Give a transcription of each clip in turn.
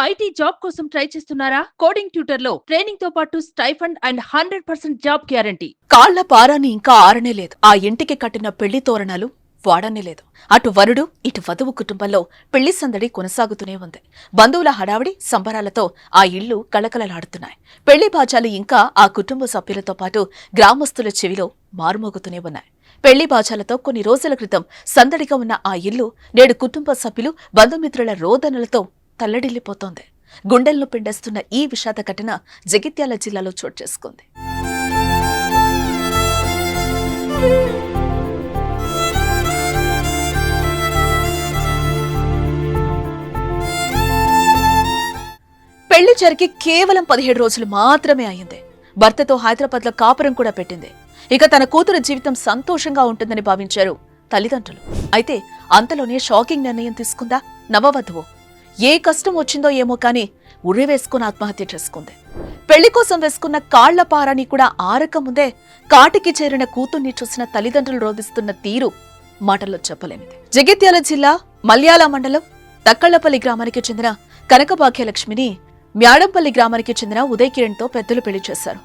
IT job కోసం try చేస్తున్నారా? Coding ట్యూటర్లో ట్రైనింగ్తో పాటు stipend and hundred percent job guarantee. కాళ్ళ పారాని ఇంకా ఆరనే లేదు. ఆ ఇంటికి కట్టిన పెళ్ళి తోరణాలు వాడనే లేదు. అటు వరుడు ఇటు వధువు కుటుంబంలో పెళ్ళి సందడి కొనసాగుతూనే ఉంది. బంధువుల హడావిడి సంబరాలతో ఆ ఇళ్ళు కళకళలాడుతున్నాయి. పెళ్ళి బాజాలు ఇంకా ఆ కుటుంబ సభ్యులతో పాటు గ్రామస్తుల చెవిలో మారుమోగుతూనే ఉన్నాయి. పెళ్ళి బాజాలతో కొన్ని రోజుల క్రితం సందడిగా ఉన్న ఆ ఇల్లు నేడు కుటుంబ సభ్యులు బంధుమిత్రుల రోదనలతో తల్లడిల్లిపోతోంది. గుండెల్లో పిండేస్తున్న ఈ విషాద ఘటన జగిత్యాల జిల్లాలో చోటు చేసుకుంది. పెళ్ళి జరిగి కేవలం పదిహేడు రోజులు మాత్రమే అయింది. భర్తతో హైదరాబాద్లో కాపురం కూడా పెట్టింది. ఇక తన కూతురు జీవితం సంతోషంగా ఉంటుందని భావించారు తల్లిదండ్రులు. అయితే అంతలోనే షాకింగ్ నిర్ణయం తీసుకుందా నవవధువు? ఏ కష్టం వచ్చిందో ఏమో కాని ఉరి వేసుకుని ఆత్మహత్య చేసుకుంది. పెళ్ళి కోసం వేసుకున్న కాళ్ళ పారాని కూడా ఆరక ముందే కాటికి చేరిన కూతుర్ని చూసిన తల్లిదండ్రులు రోధిస్తున్న తీరు మాటల్లో చెప్పలేనిది. జగిత్యాల జిల్లా మల్యాల మండలం తక్కళ్ళపల్లి గ్రామానికి చెందిన కనకభాగ్యలక్ష్మిని మ్యాడంపల్లి గ్రామానికి చెందిన ఉదయ్తో పెద్దలు పెళ్ళి చేశారు.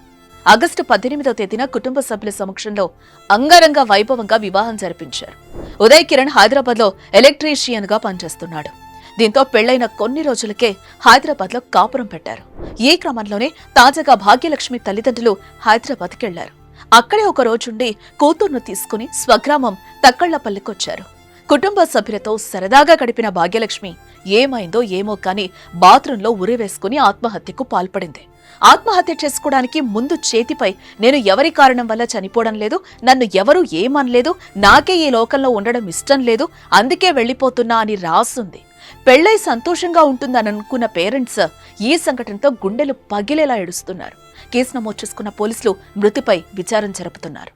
ఆగస్టు పద్దెనిమిదో తేదీన కుటుంబ సభ్యుల సమక్షంలో అంగరంగ వైభవంగా వివాహం జరిపించారు. ఉదయ్ కిరణ్ హైదరాబాద్లో ఎలక్ట్రీషియన్గా పనిచేస్తున్నాడు. దీంతో పెళ్ళైన కొన్ని రోజులకే హైదరాబాద్లో కాపురం పెట్టారు. ఈ క్రమంలోనే తాజాగా భాగ్యలక్ష్మి తల్లిదండ్రులు హైదరాబాద్కి వెళ్ళారు అక్కడే ఒక రోజుండి కూతుర్ను తీసుకుని స్వగ్రామం తక్కళ్ళపల్లికొచ్చారు కుటుంబ సభ్యులతో సరదాగా గడిపిన భాగ్యలక్ష్మి ఏమైందో ఏమో కాని బాత్రూంలో ఉరి వేసుకుని ఆత్మహత్యకు పాల్పడింది. ఆత్మహత్య చేసుకోవడానికి ముందు చేతిపై నేను ఎవరి కారణం వల్ల చనిపోవడం లేదు నన్ను ఎవరూ ఏమనలేదు నాకే ఈ లోకంలో ఉండడం ఇష్టం లేదు అందుకే వెళ్ళిపోతున్నా అని రాసుంది. పెళ్ళై సంతోషంగా ఉంటుందని అనుకున్న పేరెంట్స్ ఈ సంఘటనతో గుండెలు పగిలేలా ఏడుస్తున్నారు. కేసు నమోదు చేసుకున్న పోలీసులు మృతిపై విచారం జరుపుతున్నారు.